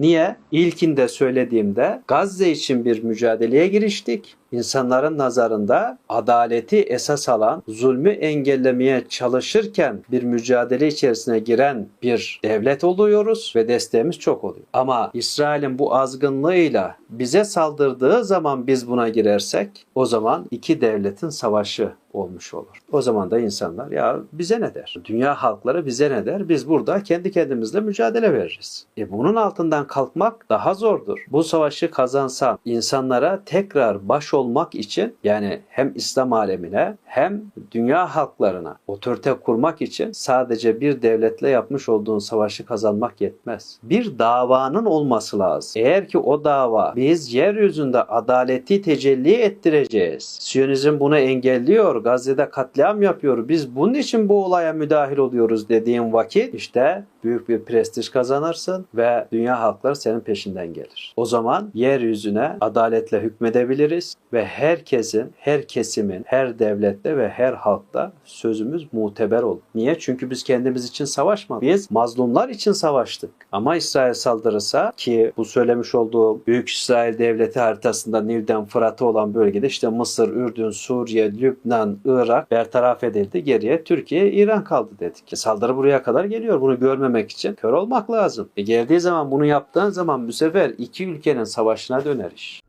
Niye? İlkinde söylediğimde Gazze için bir mücadeleye giriştik. İnsanların nazarında adaleti esas alan, zulmü engellemeye çalışırken bir mücadele içerisine giren bir devlet oluyoruz ve desteğimiz çok oluyor. Ama İsrail'in bu azgınlığıyla bize saldırdığı zaman biz buna girersek o zaman iki devletin savaşı olmuş olur. O zaman da insanlar ya bize ne der? Dünya halkları bize ne der? Biz burada kendi kendimizle mücadele veririz. E bunun altından kalkmak daha zordur. Bu savaşı kazansan insanlara tekrar baş olmak için yani hem İslam alemine hem dünya halklarına otorite kurmak için sadece bir devletle yapmış olduğun savaşı kazanmak yetmez. Bir davanın olması lazım. Eğer ki o dava biz yeryüzünde adaleti tecelli ettireceğiz. Siyonizm bunu engelliyor. Gazze'de katliam yapıyor. Biz bunun için bu olaya müdahil oluyoruz dediğin vakit işte büyük bir prestij kazanırsın ve dünya halkları senin peşinden gelir. O zaman yeryüzüne adaletle hükmedebiliriz ve herkesin, her kesimin, her devlette ve her halkta sözümüz muteber olur. Niye? Çünkü biz kendimiz için savaşmadık. Biz mazlumlar için savaştık. Ama İsrail saldırırsa ki bu söylemiş olduğum Büyük İsrail Devleti haritasında Nil'den Fırat'a olan bölgede işte Mısır, Ürdün, Suriye, Lübnan, Irak bertaraf edildi. Geriye Türkiye, İran kaldı dedik. E, saldırı buraya kadar geliyor. Bunu görmemek için kör olmak lazım. E, geldiği zaman bunu yaptığın zaman bu sefer iki ülkenin savaşına döner iş.